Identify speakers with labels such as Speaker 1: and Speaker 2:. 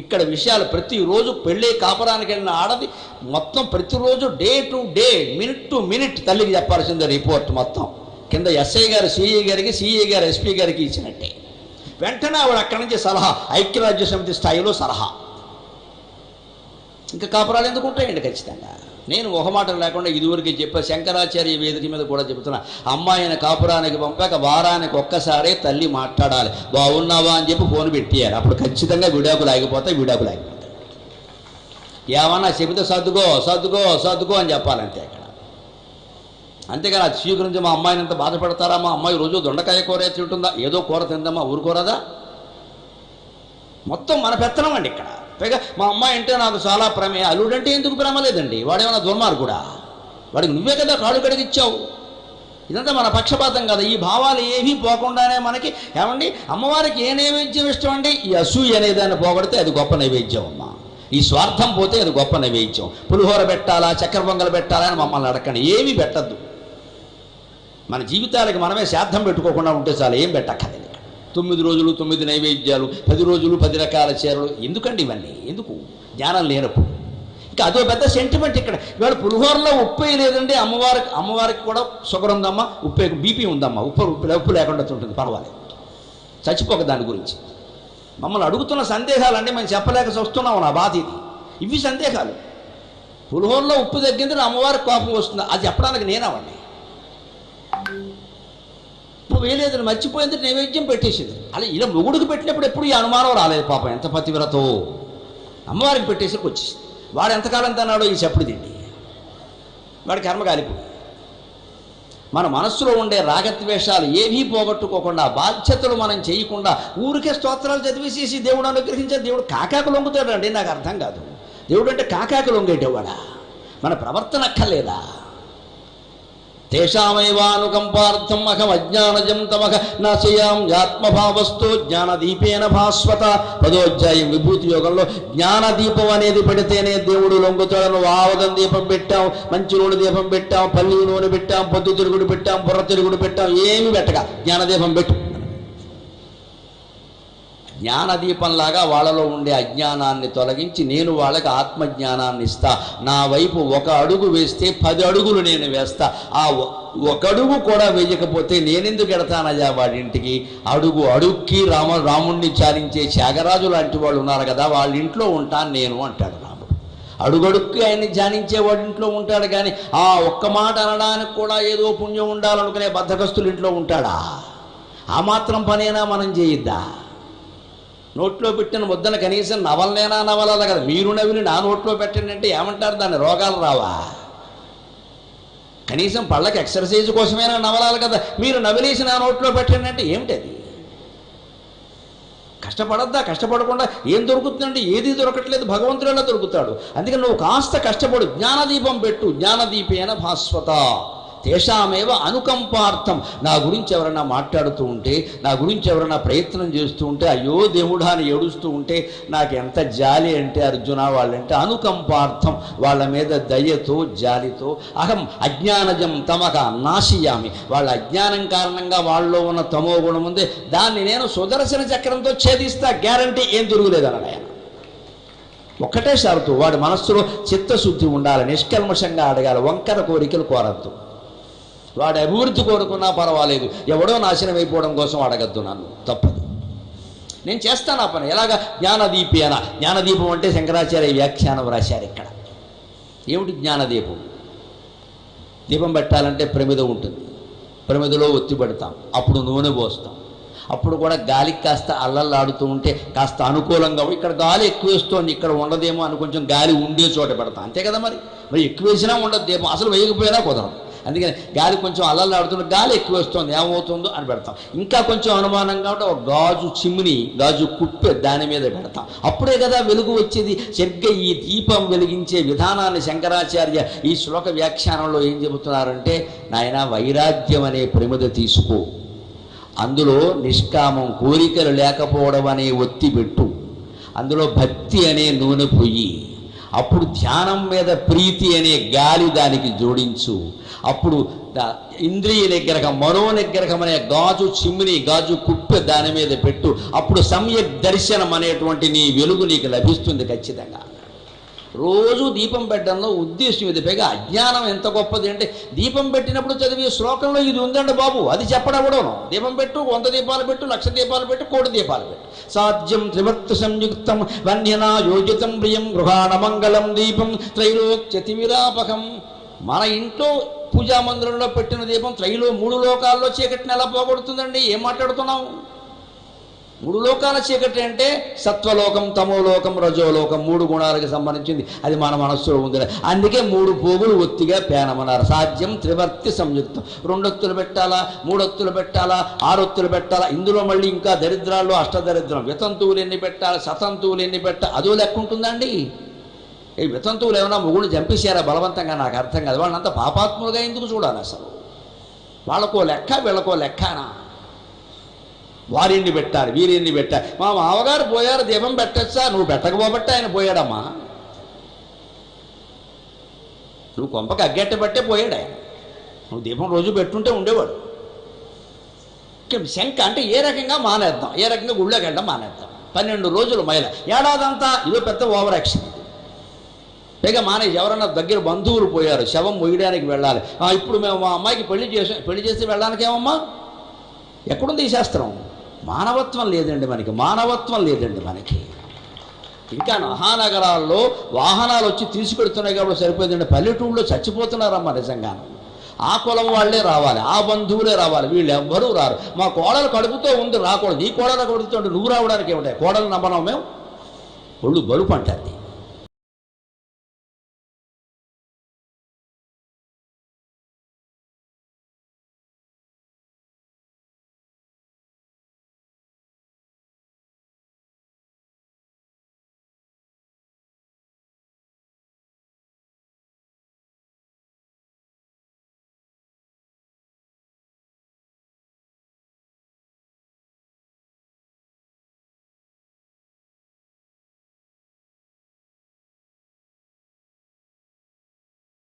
Speaker 1: ఇక్కడ విషయాలు ప్రతిరోజు పెళ్ళి కాపురానికి వెళ్ళిన ఆడది మొత్తం ప్రతిరోజు day to day minute to minute తల్లికి చెప్పాల్సిందే రిపోర్ట్ మొత్తం. కింద ఎస్ఐ గారు సిఐ గారికి సిఐ గారు ఎస్పీ గారికి ఇచ్చినట్టే. వెంటనే ఆవిడ అక్కడి నుంచి సలహా ఐక్యరాజ్య సమితి స్థాయిలో సలహా. ఇంకా కాపురాలు ఎందుకు ఉంటాయండి ఖచ్చితంగా? నేను ఒక మాట లేకుండా ఇదివరకు చెప్పా శంకరాచార్య వేదిక మీద కూడా చెబుతున్నా. అమ్మాయిని కాపురానికి పంపాక వారానికి ఒక్కసారే తల్లి మాట్లాడాలి. బాగున్నావా అని చెప్పి ఫోన్ పెట్టేయాలి అప్పుడు ఖచ్చితంగా విడాకులు ఆగిపోతాయి విడాకులు ఆగిపోతాయి ఏమన్నా చెబితే సర్దుకో సర్దుకో సర్దుకో అని చెప్పాలంతే అక్కడ. అంతేకాదు ఆ స్వీకరించి గురించి మా అమ్మాయిని ఎంత బాధపడతారా? మా అమ్మాయి రోజు దొండకాయ కూర తింటుందా? ఏదో కూర తిందమ్మా ఊరుకోరదా మొత్తం మన పెత్తనం అండి ఇక్కడ. పైగా మా అమ్మాయి అంటే నాకు చాలా ప్రేమ. అల్లుడంటే ఎందుకు ప్రేమ లేదండి? వాడేమన్నా దుర్మార్గుడా? వాడికి నువ్వే కదా కాడు కడిగిచ్చావు ఇదంతా మన పక్షపాతం కదా. ఈ భావాలు ఏమీ పోకుండానే మనకి ఏమండి? అమ్మవారికి ఏ నైవేద్యం ఇష్టం అండి? ఈ అసూయ అనేదాన్ని పోగొడితే అది గొప్ప నైవేద్యం అమ్మ. ఈ స్వార్థం పోతే అది గొప్ప నైవేద్యం. పులిహోర పెట్టాలా చక్కెర పొంగలు పెట్టాలా అని మమ్మల్ని అడగండి ఏమీ పెట్టద్దు. మన జీవితాలకి మనమే శ్రాద్ధం పెట్టుకోకుండా ఉంటే చాలు ఏం పెట్టక్కర్లేదు. తొమ్మిది రోజులు తొమ్మిది నైవేద్యాలు పది రోజులు పది రకాల చీరలు. ఎందుకండి ఇవన్నీ? ఎందుకు? జ్ఞానం లేనప్పుడు. ఇంకా అదో పెద్ద సెంటిమెంట్ ఇక్కడ. ఇవాళ పులిహోరలో ఉప్పే లేదండి. అమ్మవారికి అమ్మవారికి కూడా షుగర్ ఉందమ్మా ఉప్పే బీపీ ఉందమ్మా. ఉప్పు ఉప్పు ఉప్పు లేకుండా ఉంటుంది పర్వాలేదు. చచ్చిపోక దాని గురించి. మమ్మల్ని అడుగుతున్న సందేహాలన్నీ మేము చెప్పలేక చూస్తున్నాం నా బాధ ఇది. ఇవి సందేహాలు. పులిహోరలో ఉప్పు తగ్గింది అమ్మవారికి కోపం వస్తుంది. అది చెప్పడానికి నేనవండి వేయలేదని మర్చిపోయింది నైవేద్యం పెట్టేసింది. అలా ఇలా మొగుడికి పెట్టినప్పుడు ఎప్పుడు ఈ అనుమానం రాలేదు పాపం. ఎంత పతివ్రతో. అమ్మవారికి పెట్టేసరికి వచ్చేసింది. వాడు ఎంతకాలం తన్నాడో ఈ చెప్పుడు తిండి. వాడి కర్మ కాలిపోయింది. మన మనస్సులో ఉండే రాగద్వేషాలు ఏవీ పోగొట్టుకోకుండా బాధ్యతలు మనం చేయకుండా ఊరికే స్తోత్రాలు చదివేసేసి దేవుడు అనుగ్రహించే దేవుడు కాకాకు లొంగుతాడు అండి నాకు అర్థం కాదు. దేవుడు అంటే కాకాకు లొంగేటవాడా? మన ప్రవర్తన అక్కర్లేదా? తేషామైవానుకంపార్థం అహం అజ్ఞానజం తమక నాశయాం ఆత్మభావస్తో జ్ఞానదీపేన భాస్వత పదోధ్యాయం విభూతి యోగంలో జ్ఞానదీపం అనేది పెడితేనే దేవుడు లొంగుతాడను ఆవదం దీపం పెట్టాం మంచి నూనె దీపం పెట్టాం పల్లి నూనె పెట్టాం పొద్దు తిరుగుడు పెట్టాం బుర్ర తిరుగుడు పెట్టాం ఏమి పెట్టగా జ్ఞానదీపం పెట్టు. జ్ఞానదీపంలాగా వాళ్ళలో ఉండే అజ్ఞానాన్ని తొలగించి నేను వాళ్ళకి ఆత్మజ్ఞానాన్ని ఇస్తా నా వైపు ఒక అడుగు వేస్తే పది అడుగులు నేను వేస్తా. ఆ ఒకడుగు ఒక అడుగు కూడా వేయకపోతే నేనెందుకు ఎడతానయ్యా వాడింటికి అడుగు అడుక్కి రామ రాముణ్ణి చాలించే త్యాగరాజు లాంటి వాళ్ళు ఉన్నారు కదా వాళ్ళ ఇంట్లో ఉంటాను నేను అంటాడు రాముడు. అడుగడుక్కి ఆయన్ని ధ్యానించే వాడి ఇంట్లో ఉంటాడు కానీ ఆ ఒక్క మాట అనడానికి కూడా ఏదో పుణ్యం ఉండాలనుకునే బద్ధకస్తులు ఇంట్లో ఉంటాడా? ఆ మాత్రం పనేనా మనం చేయిద్దా? నోట్లో పెట్టిన ముద్దను కనీసం నవలనేనా నవలాల కదా. మీరు నవిలి నా నోట్లో పెట్టండి అంటే ఏమంటారు? దాన్ని రోగాలు రావా? కనీసం పళ్ళకి ఎక్సర్సైజ్ కోసమైనా నవలాలి కదా. మీరు నవిలేసి నా నోట్లో పెట్టండి అంటే ఏమిటి అది కష్టపడద్దా? కష్టపడకుండా ఏం దొరుకుతుందండి? ఏది దొరకట్లేదు. భగవంతుడిలా దొరుకుతాడు? అందుకని నువ్వు కాస్త కష్టపడు. జ్ఞానదీపం పెట్టు. జ్ఞానదీపేన భాస్వత. తేషామేవ అనుకంపార్థం. నా గురించి ఎవరైనా మాట్లాడుతూ ఉంటే నా గురించి ఎవరైనా ప్రయత్నం చేస్తూ ఉంటే అయ్యో దేవుడా అని ఏడుస్తూ ఉంటే నాకు ఎంత జాలి అంటే అర్జున వాళ్ళంటే అనుకంపార్థం. వాళ్ళ మీద దయతో జాలితో అహం అజ్ఞానజం తమక నాశయామి. వాళ్ళ అజ్ఞానం కారణంగా వాళ్ళలో ఉన్న తమో గుణం ఉంది. దాన్ని నేను సుదర్శన చక్రంతో ఛేదిస్తా. గ్యారంటీ ఏం తిరుగులేదన్నాడు ఆయన ఒక్కటే షరతు. వాడి మనస్సులో చిత్తశుద్ధి ఉండాలి. నిష్కల్మషంగా అడగాలి. వంకర కోరికలు కోరద్దు. వాడు అభివృద్ధి కోరుకున్నా పర్వాలేదు. ఎవడో నాశనం అయిపోవడం కోసం అడగద్దు నన్ను. తప్పదు. నేను చేస్తాను ఆ పని. ఎలాగ? జ్ఞానదీపి అన జ్ఞానదీపం అంటే శంకరాచార్య వ్యాఖ్యానం రాశారు ఇక్కడ. ఏమిటి జ్ఞానదీపం? దీపం పెట్టాలంటే ప్రమిద ఉంటుంది. ప్రమిదలో ఒత్తి పెడతాం. అప్పుడు నూనె పోస్తాం. అప్పుడు కూడా గాలికి కాస్త అల్లల్లాడుతూ ఉంటే కాస్త అనుకూలంగా ఇక్కడ గాలి ఎక్కువ వేస్తోంది. ఇక్కడ ఉండదేమో అని కొంచెం గాలి ఉండే చోట పెడతాం. అంతే కదా మరి? మరి ఎక్కువ వేసినా ఉండదు దీపం. అసలు వేయకపోయినా కుదరదు. అందుకని గాలి కొంచెం అల్లల్లాడుతుంటే గాలి ఎక్కువ వస్తుంది. ఏమవుతుందో అని పెడతాం. ఇంకా కొంచెం అనుమానంగా ఉంటే ఒక గాజు చిమ్ని గాజు కుప్పె దాని మీద పెడతాం. అప్పుడే కదా వెలుగు వచ్చేది. సరిగ్గా ఈ దీపం వెలిగించే విధానాన్ని శంకరాచార్య ఈ శ్లోక వ్యాఖ్యానంలో ఏం చెబుతున్నారంటే నాయన వైరాగ్యం అనే ప్రమిద తీసుకో. అందులో నిష్కామం కోరికలు లేకపోవడం అనే ఒత్తి పెట్టు. అందులో భక్తి అనే నూనె పొయ్యి అప్పుడు ధ్యానం మీద ప్రీతి అనే గాలి దానికి జోడించు. అప్పుడు ఇంద్రియ నిగ్రహం మనో నిగ్రహం అనే గాజు చిమ్మిని గాజు కుప్పె దాని మీద పెట్టు. అప్పుడు సమ్యక్ దర్శనం అనేటువంటి నీ వెలుగు నీకు లభిస్తుంది ఖచ్చితంగా. రోజు దీపం పెట్టడంలో ఉద్దేశం ఇది. పైగా అజ్ఞానం ఎంత గొప్పది అంటే దీపం పెట్టినప్పుడు చదివే శ్లోకంలో ఇది ఉందండి బాబు. అది చెప్పడవడను దీపం పెట్టు వంద దీపాలు పెట్టు లక్ష దీపాలు పెట్టు కోటి దీపాలు పెట్టు. సాధ్యం త్రివర్త సంయుక్తం వన్యనా యోజితం ప్రియం గృహాణ మంగళం దీపం త్రైలోక్యతిమిరాపకం. మన ఇంట్లో పూజా మందిరంలో పెట్టిన దీపం త్రైలో మూడు లోకాల్లో చీకటిని ఎలా పోగొడుతుందండి. ఏం మాట్లాడుతున్నావు? మూడు లోకాల చీకటి అంటే సత్వలోకం తమోలోకం రజోలోకం మూడు గుణాలకు సంబంధించింది. అది మన మనస్సులో ఉంది అందుకే మూడు పోగులు ఒత్తిగా పేనమన్నారు. సాధ్యం త్రివర్తి సంయుక్తం. రెండొత్తులు పెట్టాలా? మూడొత్తులు పెట్టాలా? ఆరొత్తులు పెట్టాలా? ఇందులో మళ్ళీ ఇంకా దరిద్రాల్లో అష్టదరిద్రం. వితంతువులు ఎన్ని పెట్టాలి? సతంతువులు ఎన్ని పెట్టాలి అదో లెక్క ఉంటుందండి. ఈ వితంతువులు ఏమైనా మొగుడు చంపేశారా? బలవంతంగా నాకు అర్థం కాదు. వాళ్ళంతా పాపాత్ములుగా ఎందుకు చూడాలి అసలు? వాళ్ళకో లెక్క వీళ్ళకో లెక్కనా? వారిని పెట్టారు వీరిని పెట్టారు. మా మామగారు పోయారు దీపం పెట్టచ్చా నువ్వు పెట్టకపోబట్టే ఆయన పోయాడమ్మా. నువ్వు కొంపకి అగ్గెట్ట పట్టే పోయాడు ఆయన. నువ్వు దీపం రోజు పెట్టుంటే ఉండేవాడు. శంక అంటే ఏ రకంగా మానేద్దాం? ఏ రకంగా గుళ్ళోకి వెళ్ళడం మానేద్దాం? పన్నెండు రోజులు మైల. ఏడాదంతా ఇదో పెద్ద ఓవర్ యాక్షన్ ఇది. పైగా మానేసి ఎవరన్నా దగ్గర బంధువులు పోయారు శవం మొయ్యడానికి వెళ్ళాలి. ఇప్పుడు మేము మా అమ్మాయికి పెళ్ళి చేసి పెళ్ళి చేసి వెళ్ళడానికి ఏమమ్మా ఎక్కడుంది ఈ శాస్త్రం? మానవత్వం లేదండి మనకి మానవత్వం లేదండి మనకి. ఇంకా మహానగరాల్లో వాహనాలు వచ్చి తీసుకెడుతున్నాయి కాబట్టి సరిపోయిందండి. పల్లెటూళ్ళలో చచ్చిపోతున్నారమ్మా నిజంగా ఆ కులం వాళ్ళే రావాలి ఆ బంధువులే రావాలి వీళ్ళు ఎవ్వరూ రారు. మా కోడలు కడుపుతో ఉంది రాకూడదు నీ కోడలు కడుపుతో నువ్వు రావడానికి ఏమిటాయి? కోడలు నమ్మనం మేము ఒళ్ళు బలుపు అంటుంది.